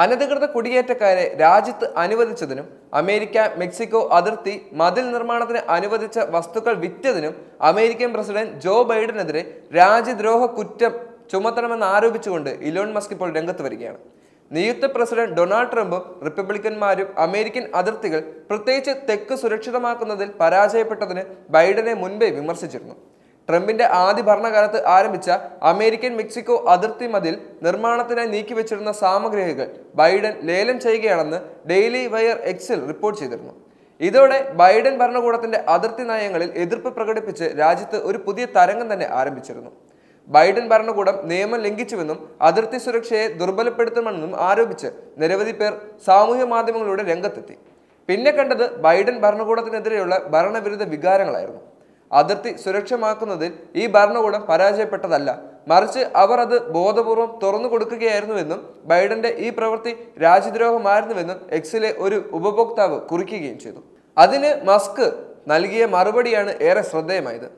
അനധികൃത കുടിയേറ്റക്കാരെ രാജ്യത്ത് അനുവദിച്ചതിനും അമേരിക്ക മെക്സിക്കോ അതിർത്തി മതിൽ നിർമ്മാണത്തിന് അനുവദിച്ച വസ്തുക്കൾ വിറ്റതിനും അമേരിക്കൻ പ്രസിഡന്റ് ജോ ബൈഡനെതിരെ രാജ്യദ്രോഹ കുറ്റം ചുമത്തണമെന്ന് ആരോപിച്ചുകൊണ്ട് ഇലോൺ മസ്ക് ഇപ്പോൾ രംഗത്ത് വരികയാണ്. നിയുക്ത പ്രസിഡന്റ് ഡൊണാൾഡ് ട്രംപും റിപ്പബ്ലിക്കന്മാരും അമേരിക്കൻ അതിർത്തികൾ പ്രത്യേകിച്ച് തെക്ക് സുരക്ഷിതമാക്കുന്നതിൽ പരാജയപ്പെട്ടതിന് ബൈഡനെ മുൻപേ വിമർശിച്ചിരുന്നു. ട്രംപിന്റെ ആദ്യ ഭരണകാലത്ത് ആരംഭിച്ച അമേരിക്കൻ മെക്സിക്കോ അതിർത്തി മതിൽ നിർമ്മാണത്തിനായി നീക്കിവെച്ചിരുന്ന സാമഗ്രികൾ ബൈഡൻ ലേലം ചെയ്യുകയാണെന്ന് ഡെയിലി വയർ എക്സിൽ റിപ്പോർട്ട് ചെയ്തിരുന്നു. ഇതോടെ ബൈഡൻ ഭരണകൂടത്തിന്റെ അതിർത്തി നയങ്ങളിൽ എതിർപ്പ് പ്രകടിപ്പിച്ച് രാജ്യത്ത് ഒരു പുതിയ തരംഗം തന്നെ ആരംഭിച്ചിരുന്നു. ബൈഡൻ ഭരണകൂടം നിയമം ലംഘിച്ചുവെന്നും അതിർത്തി സുരക്ഷയെ ദുർബലപ്പെടുത്തുമെന്നും ആരോപിച്ച് നിരവധി പേർ സാമൂഹ്യ മാധ്യമങ്ങളിലൂടെ രംഗത്തെത്തി. പിന്നെ കണ്ടത് ബൈഡൻ ഭരണകൂടത്തിനെതിരെയുള്ള ഭരണവിരുദ്ധ വികാരങ്ങളായിരുന്നു. അതിർത്തി സുരക്ഷമാക്കുന്നതിൽ ഈ ഭരണകൂടം പരാജയപ്പെട്ടതല്ല. മറിച്ച് അവർ അത് ബോധപൂർവം തുറന്നു കൊടുക്കുകയായിരുന്നുവെന്നും ബൈഡന്റെ ഈ പ്രവൃത്തി രാജ്യദ്രോഹമായിരുന്നുവെന്നും എക്സിലെ ഒരു ഉപഭോക്താവ് കുറിക്കുകയും ചെയ്തു. അതിന് മസ്ക് നൽകിയ മറുപടിയാണ് ഏറെ ശ്രദ്ധേയമായത്.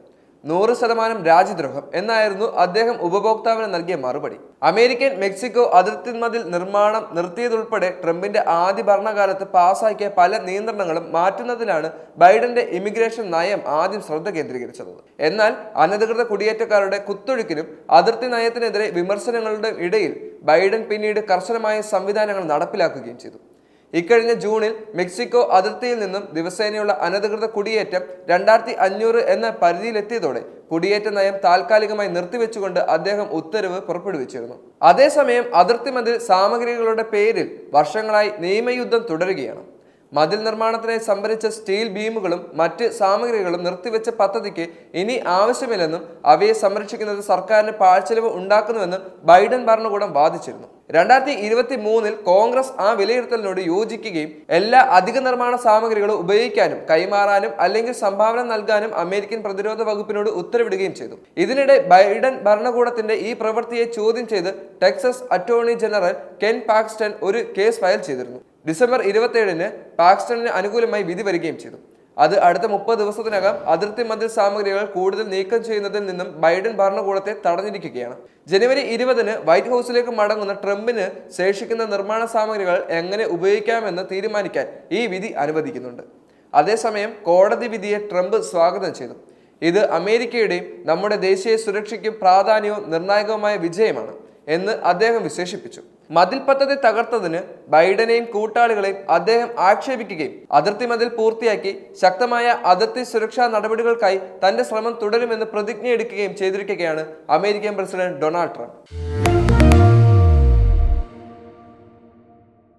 നൂറ് ശതമാനം രാജ്യദ്രോഹം എന്നായിരുന്നു അദ്ദേഹം ഉപഭോക്താവിന് നൽകിയ മറുപടി. അമേരിക്കൻ മെക്സിക്കോ അതിർത്തി മതിൽ നിർമ്മാണം നിർത്തിയതുൾപ്പെടെ ട്രംപിന്റെ ആദ്യ ഭരണകാലത്ത് പാസാക്കിയ പല നിയന്ത്രണങ്ങളും മാറ്റുന്നതിലാണ് ബൈഡന്റെ ഇമിഗ്രേഷൻ നയം ആദ്യം ശ്രദ്ധ കേന്ദ്രീകരിച്ചത്. എന്നാൽ അനധികൃത കുടിയേറ്റക്കാരുടെ കുത്തൊഴുക്കിനും അതിർത്തി നയത്തിനെതിരെ വിമർശനങ്ങളുടെ ഇടയിൽ ബൈഡൻ പിന്നീട് കർശനമായ സംവിധാനങ്ങൾ നടപ്പിലാക്കുകയും ചെയ്തു. ഇക്കഴിഞ്ഞ ജൂണിൽ മെക്സിക്കോ അതിർത്തിയിൽ നിന്നും ദിവസേനയുള്ള അനധികൃത കുടിയേറ്റം രണ്ടായിരത്തി അഞ്ഞൂറ് എന്ന പരിധിയിലെത്തിയതോടെ കുടിയേറ്റ നയം താൽക്കാലികമായി നിർത്തിവെച്ചുകൊണ്ട് അദ്ദേഹം ഉത്തരവ് പുറപ്പെടുവിച്ചിരുന്നു. അതേസമയം അതിർത്തി മതിൽ സാമഗ്രികളുടെ പേരിൽ വർഷങ്ങളായി നിയമയുദ്ധം തുടരുകയാണ്. മതിൽ നിർമ്മാണത്തിനായി സംഭരിച്ച സ്റ്റീൽ ബീമുകളും മറ്റ് സാമഗ്രികളും നിർത്തിവെച്ച പദ്ധതിക്ക് ഇനി ആവശ്യമില്ലെന്നും അവയെ സംരക്ഷിക്കുന്നത് സർക്കാരിന് പാഴ്ചെലവ് ഉണ്ടാക്കുന്നുവെന്നും ബൈഡൻ ഭരണകൂടം വാദിച്ചിരുന്നു. രണ്ടായിരത്തി ഇരുപത്തി മൂന്നിൽ കോൺഗ്രസ് ആ വിലയിരുത്തലിനോട് യോജിക്കുകയും എല്ലാ അധിക നിർമ്മാണ സാമഗ്രികളും ഉപയോഗിക്കാനും കൈമാറാനും അല്ലെങ്കിൽ സംഭാവന നൽകാനും അമേരിക്കൻ പ്രതിരോധ വകുപ്പിനോട് ഉത്തരവിടുകയും ചെയ്തു. ഇതിനിടെ ബൈഡൻ ഭരണകൂടത്തിന്റെ ഈ പ്രവൃത്തിയെ ചോദ്യം ചെയ്ത് Texas attorney general Ken Paxton ഒരു കേസ് ഫയൽ ചെയ്തിരുന്നു. ഡിസംബർ ഇരുപത്തിയേഴിന് പാക്സ്റ്റണിന് അനുകൂലമായി വിധി വരികയും ചെയ്തു. അത് അടുത്ത മുപ്പത് ദിവസത്തിനകം അതിർത്തി മതിൽ സാമഗ്രികൾ കൂടുതൽ നീക്കം ചെയ്യുന്നതിൽ നിന്നും ബൈഡൻ ഭരണകൂടത്തെ തടഞ്ഞിരിക്കുകയാണ്. ജനുവരി ഇരുപതിന് വൈറ്റ് ഹൗസിലേക്ക് മടങ്ങുന്ന ട്രംപിന് ശേഷിക്കുന്ന നിർമ്മാണ സാമഗ്രികൾ എങ്ങനെ ഉപയോഗിക്കാമെന്ന് തീരുമാനിക്കാൻ ഈ വിധി അനുവദിക്കുന്നുണ്ട്. അതേസമയം കോടതി വിധിയെ ട്രംപ് സ്വാഗതം ചെയ്തു. ഇത് അമേരിക്കയുടെയും നമ്മുടെ ദേശീയ സുരക്ഷയ്ക്കും പ്രാധാന്യവും നിർണായകവുമായ വിജയമാണ് എന്ന് അദ്ദേഹം വിശേഷിപ്പിച്ചു. മതിൽ പദ്ധതി തകർത്തതിന് ബൈഡനെയും കൂട്ടാളികളെയും അദ്ദേഹം ആക്ഷേപിക്കുകയും അതിർത്തി മതിൽ പൂർത്തിയാക്കി ശക്തമായ അതിർത്തി സുരക്ഷാ നടപടികൾക്കായി തന്റെ ശ്രമം തുടരുമെന്ന് പ്രതിജ്ഞയെടുക്കുകയും ചെയ്തിരിക്കുകയാണ് അമേരിക്കൻ പ്രസിഡന്റ് ഡൊണാൾഡ് ട്രംപ്.